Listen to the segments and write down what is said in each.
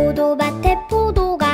포도밭에 포도가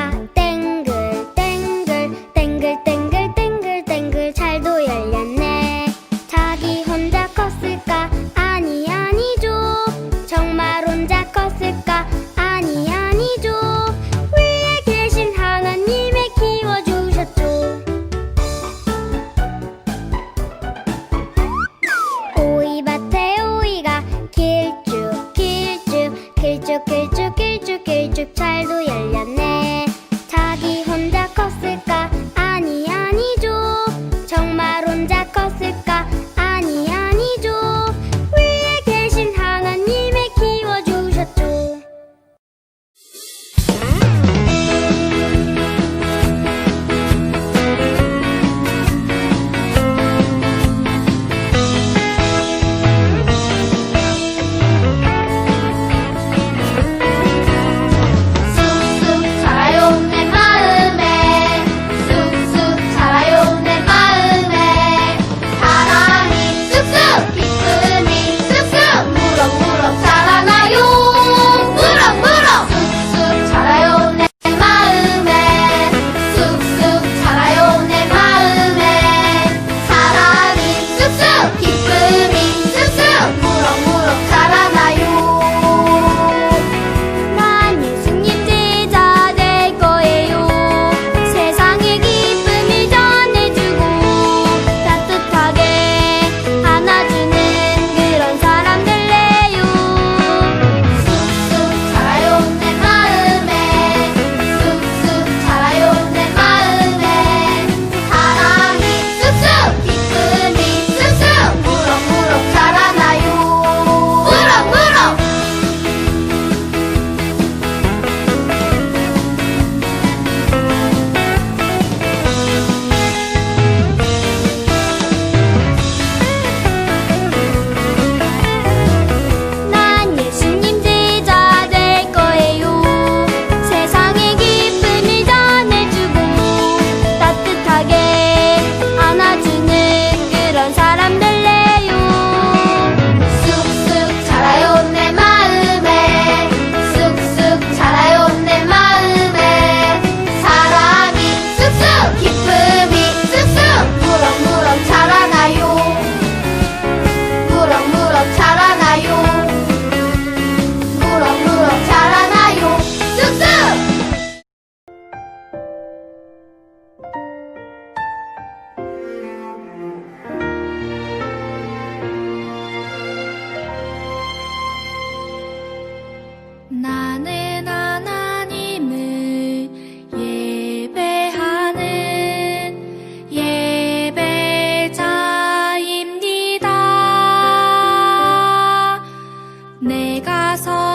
내가 서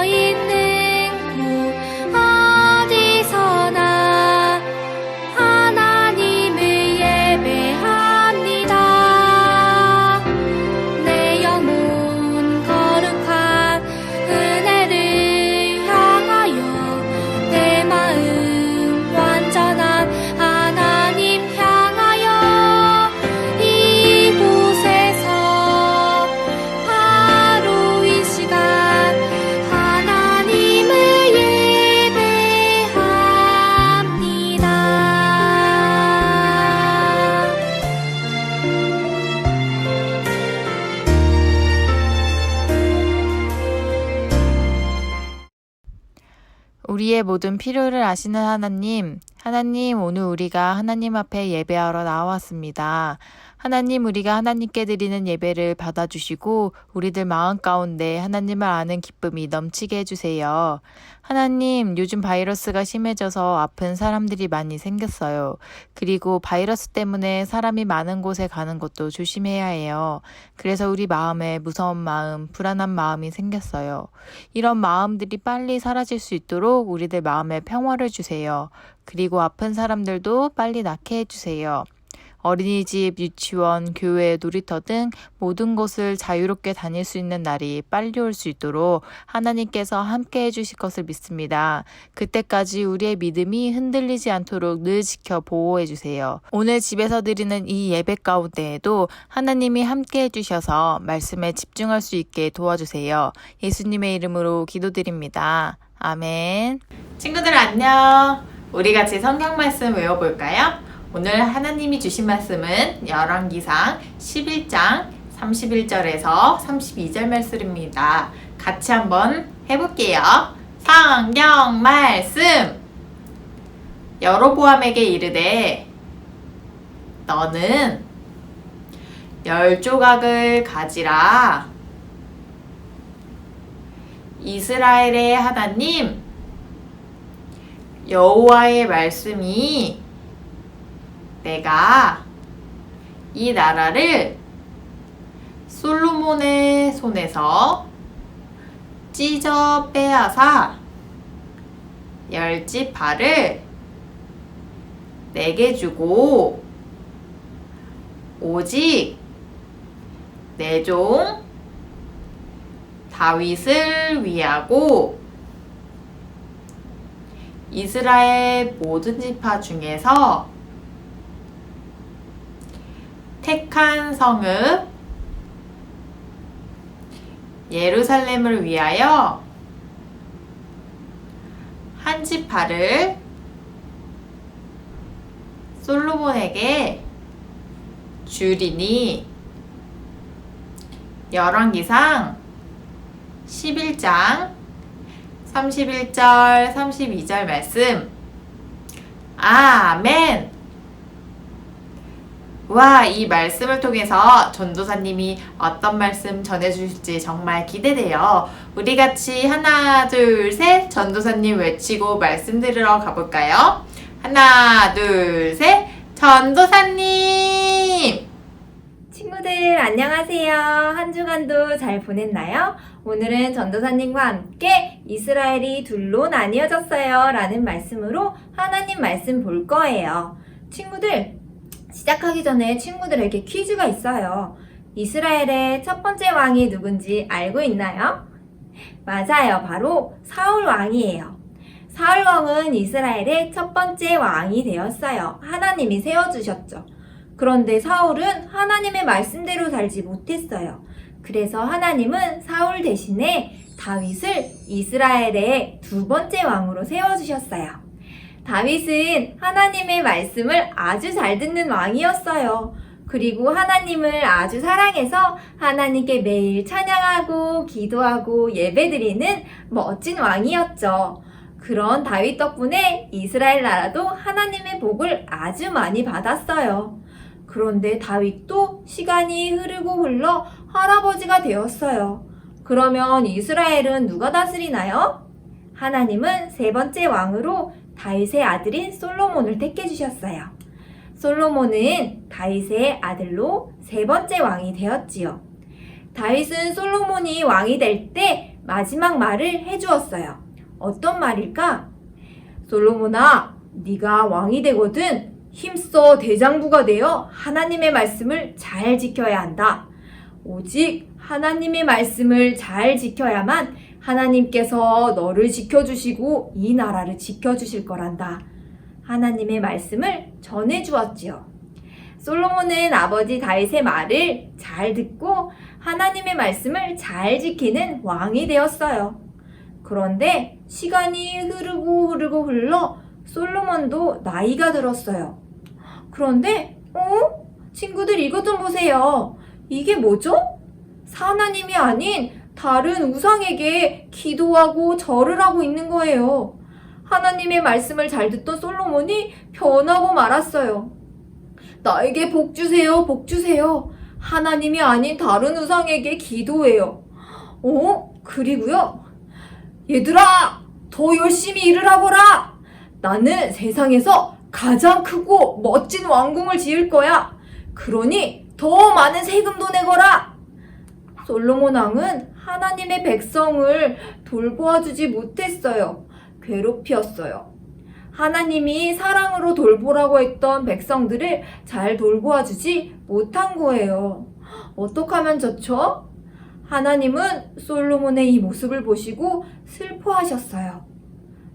모든 필요를 아시는 하나님, 하나님, 오늘 우리가 하나님 앞에 예배하러 나왔습니다. 하나님, 우리가 하나님께 드리는 예배를 받아주시고, 우리들 마음 가운데 하나님을 아는 기쁨이 넘치게 해주세요. 하나님, 요즘 바이러스가 심해져서 아픈 사람들이 많이 생겼어요. 그리고 바이러스 때문에 사람이 많은 곳에 가는 것도 조심해야 해요. 그래서 우리 마음에 무서운 마음, 불안한 마음이 생겼어요. 이런 마음들이 빨리 사라질 수 있도록 우리들 마음에 평화를 주세요. 그리고 아픈 사람들도 빨리 낫게 해주세요. 어린이집, 유치원, 교회, 놀이터 등 모든 곳을 자유롭게 다닐 수 있는 날이 빨리 올 수 있도록 하나님께서 함께 해주실 것을 믿습니다. 그때까지 우리의 믿음이 흔들리지 않도록 늘 지켜 보호해 주세요. 오늘 집에서 드리는 이 예배 가운데에도 하나님이 함께 해주셔서 말씀에 집중할 수 있게 도와주세요. 예수님의 이름으로 기도드립니다. 아멘. 친구들 안녕. 우리 같이 성경 말씀 외워볼까요? 오늘 하나님이 주신 말씀은 열왕기상 11장 31절에서 32절 말씀입니다. 같이 한번 해볼게요. 성경 말씀. 여로보암에게 이르되 너는 열 조각을 가지라. 이스라엘의 하나님 여호와의 말씀이 내가 이 나라를 솔로몬의 손에서 찢어 빼앗아 열 지파를 내게 주고 오직 내종 다윗을 위하고 이스라엘 모든 지파 중에서 택한 성읍 예루살렘을 위하여 한 지파를 솔로몬에게 주리니 열왕기상 11장 31절 32절 말씀. 아멘 와, 이 말씀을 통해서 전도사님이 어떤 말씀 전해주실지 정말 기대돼요. 우리 같이 하나, 둘, 셋, 전도사님 외치고 말씀 들으러 가볼까요? 하나, 둘, 셋, 전도사님! 친구들 안녕하세요. 한 주간도 잘 보냈나요? 오늘은 전도사님과 함께 이스라엘이 둘로 나뉘어졌어요. 라는 말씀으로 하나님 말씀 볼 거예요. 친구들, 시작하기 전에 친구들에게 퀴즈가 있어요. 이스라엘의 첫 번째 왕이 누군지 알고 있나요? 맞아요. 바로 사울 왕이에요. 사울 왕은 이스라엘의 첫 번째 왕이 되었어요. 하나님이 세워주셨죠. 그런데 사울은 하나님의 말씀대로 살지 못했어요. 그래서 하나님은 사울 대신에 다윗을 이스라엘의 두 번째 왕으로 세워주셨어요. 다윗은 하나님의 말씀을 아주 잘 듣는 왕이었어요. 그리고 하나님을 아주 사랑해서 하나님께 매일 찬양하고 기도하고 예배드리는 멋진 왕이었죠. 그런 다윗 덕분에 이스라엘 나라도 하나님의 복을 아주 많이 받았어요. 그런데 다윗도 시간이 흐르고 흘러 할아버지가 되었어요. 그러면 이스라엘은 누가 다스리나요? 하나님은 세 번째 왕으로 다윗의 아들인 솔로몬을 택해 주셨어요. 솔로몬은 다윗의 아들로 세 번째 왕이 되었지요. 다윗은 솔로몬이 왕이 될 때 마지막 말을 해 주었어요. 어떤 말일까? 솔로몬아, 네가 왕이 되거든 힘써 대장부가 되어 하나님의 말씀을 잘 지켜야 한다. 오직 하나님의 말씀을 잘 지켜야만 하나님께서 너를 지켜주시고 이 나라를 지켜주실 거란다. 하나님의 말씀을 전해 주었지요. 솔로몬은 아버지 다윗의 말을 잘 듣고 하나님의 말씀을 잘 지키는 왕이 되었어요. 그런데 시간이 흐르고 흐르고 흘러 솔로몬도 나이가 들었어요. 그런데, 어? 친구들 이것 좀 보세요. 이게 뭐죠? 하나님이 아닌 다른 우상에게 기도하고 절을 하고 있는 거예요. 하나님의 말씀을 잘 듣던 솔로몬이 변하고 말았어요. 나에게 복 주세요, 복 주세요. 하나님이 아닌 다른 우상에게 기도해요. 어? 그리고요. 얘들아, 더 열심히 일을 하거라. 나는 세상에서 가장 크고 멋진 왕궁을 지을 거야. 그러니 더 많은 세금도 내거라. 솔로몬 왕은 하나님의 백성을 돌보아 주지 못했어요. 괴롭히었어요. 하나님이 사랑으로 돌보라고 했던 백성들을 잘 돌보아 주지 못한 거예요. 어떻게 하면 좋죠? 하나님은 솔로몬의 이 모습을 보시고 슬퍼하셨어요.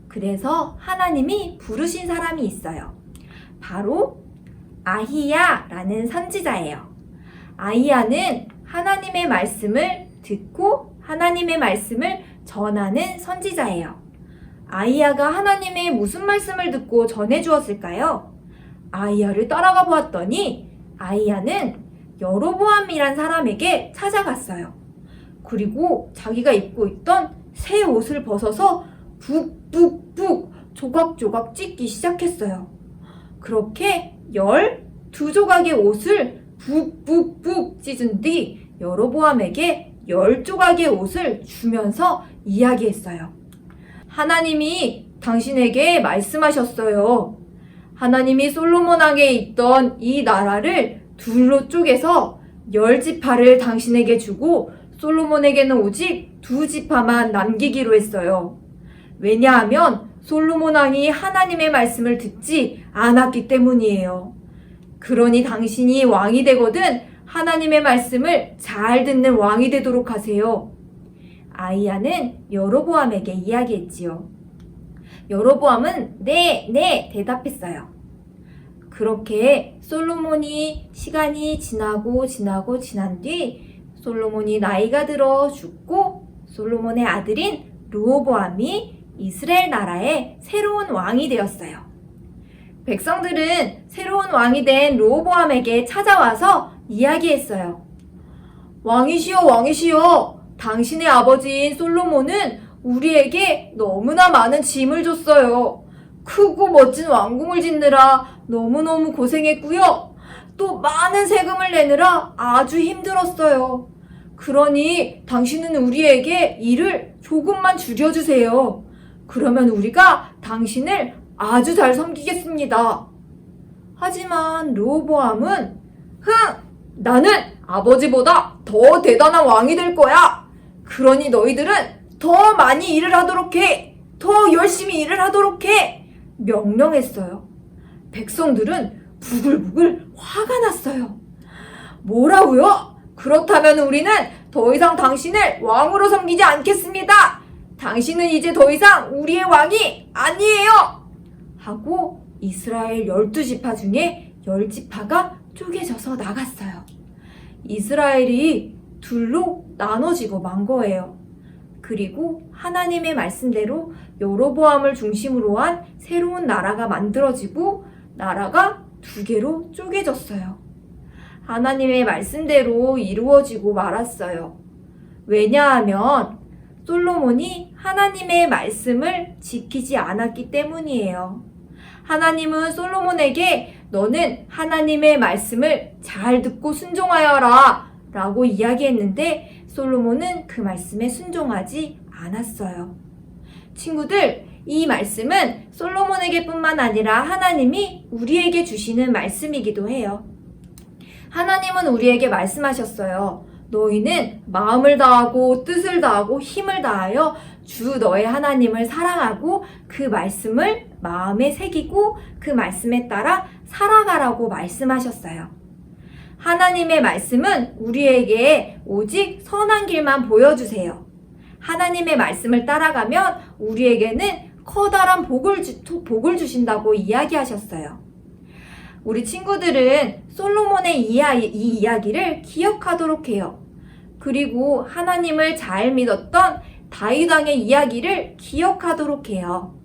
그래서 하나님이 부르신 사람이 있어요. 바로 아히야라는 선지자예요. 아히야는 하나님의 말씀을 듣고 하나님의 말씀을 전하는 선지자예요. 아이야가 하나님의 무슨 말씀을 듣고 전해 주었을까요? 아이야를 따라가 보았더니 아이야는 여로보암이란 사람에게 찾아갔어요. 그리고 자기가 입고 있던 새 옷을 벗어서 북북북 조각조각 찢기 시작했어요. 그렇게 열 두 조각의 옷을 북북북 찢은 뒤 여로보암에게 열 조각의 옷을 주면서 이야기했어요. 하나님이 당신에게 말씀하셨어요. 하나님이 솔로몬 왕에 있던 이 나라를 둘로 쪼개서 열 지파를 당신에게 주고 솔로몬에게는 오직 두 지파만 남기기로 했어요. 왜냐하면 솔로몬 왕이 하나님의 말씀을 듣지 않았기 때문이에요. 그러니 당신이 왕이 되거든 하나님의 말씀을 잘 듣는 왕이 되도록 하세요. 아이야는 여로보암에게 이야기했지요. 여로보암은 네, 네 대답했어요. 그렇게 솔로몬이 시간이 지나고 지나고 지난 뒤 솔로몬이 나이가 들어 죽고 솔로몬의 아들인 르호보암이 이스라엘 나라의 새로운 왕이 되었어요. 백성들은 새로운 왕이 된 르호보암에게 찾아와서 이야기했어요. 왕이시여 왕이시여 당신의 아버지인 솔로몬은 우리에게 너무나 많은 짐을 줬어요. 크고 멋진 왕궁을 짓느라 너무너무 고생했고요. 또 많은 세금을 내느라 아주 힘들었어요. 그러니 당신은 우리에게 일을 조금만 줄여주세요. 그러면 우리가 당신을 아주 잘 섬기겠습니다. 하지만 르호보암은 흥! 나는 아버지보다 더 대단한 왕이 될 거야. 그러니 너희들은 더 많이 일을 하도록 해. 더 열심히 일을 하도록 해. 명령했어요. 백성들은 부글부글 화가 났어요. 뭐라고요? 그렇다면 우리는 더 이상 당신을 왕으로 섬기지 않겠습니다. 당신은 이제 더 이상 우리의 왕이 아니에요. 하고 이스라엘 열두 지파 중에 열 지파가 쪼개져서 나갔어요. 이스라엘이 둘로 나눠지고 만 거예요. 그리고 하나님의 말씀대로 여로보암을 중심으로 한 새로운 나라가 만들어지고 나라가 두 개로 쪼개졌어요. 하나님의 말씀대로 이루어지고 말았어요. 왜냐하면 솔로몬이 하나님의 말씀을 지키지 않았기 때문이에요. 하나님은 솔로몬에게 너는 하나님의 말씀을 잘 듣고 순종하여라 라고 이야기했는데 솔로몬은 그 말씀에 순종하지 않았어요. 친구들, 이 말씀은 솔로몬에게 뿐만 아니라 하나님이 우리에게 주시는 말씀이기도 해요. 하나님은 우리에게 말씀하셨어요. 너희는 마음을 다하고 뜻을 다하고 힘을 다하여 주 너의 하나님을 사랑하고 그 말씀을 마음에 새기고 그 말씀에 따라 살아가라고 말씀하셨어요. 하나님의 말씀은 우리에게 오직 선한 길만 보여주세요. 하나님의 말씀을 따라가면 우리에게는 커다란 복을, 주, 복을 주신다고 이야기하셨어요. 우리 친구들은 솔로몬의 이, 이 이야기를 기억하도록 해요. 그리고 하나님을 잘 믿었던 다윗 왕의 이야기를 기억하도록 해요.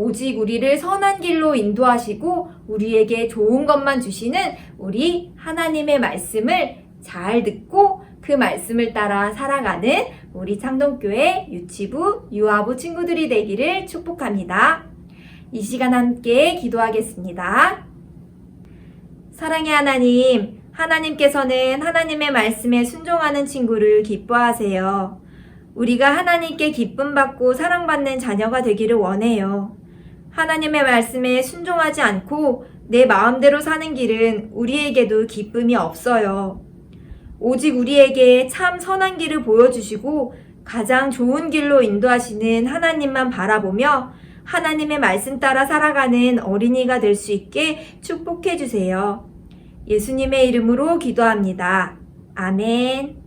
오직 우리를 선한 길로 인도하시고 우리에게 좋은 것만 주시는 우리 하나님의 말씀을 잘 듣고 그 말씀을 따라 살아가는 우리 창동교회 유치부, 유아부 친구들이 되기를 축복합니다. 이 시간 함께 기도하겠습니다. 사랑의 하나님, 하나님께서는 하나님의 말씀에 순종하는 친구를 기뻐하세요. 우리가 하나님께 기쁨 받고 사랑받는 자녀가 되기를 원해요. 하나님의 말씀에 순종하지 않고 내 마음대로 사는 길은 우리에게도 기쁨이 없어요. 오직 우리에게 참 선한 길을 보여주시고 가장 좋은 길로 인도하시는 하나님만 바라보며 하나님의 말씀 따라 살아가는 어린이가 될 수 있게 축복해 주세요. 예수님의 이름으로 기도합니다. 아멘.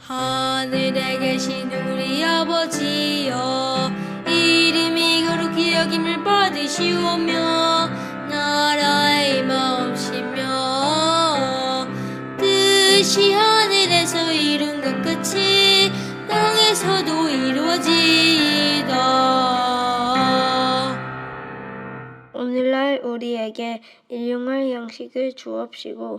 하늘에 계신 우리 아버지여 이름이 거룩히 여김을 받으시오며 나라의 마음시며 뜻이 하늘에서 이룬 것 같이 땅에서도 이루어지이다. 오늘날 우리에게 일용할 양식을 주옵시고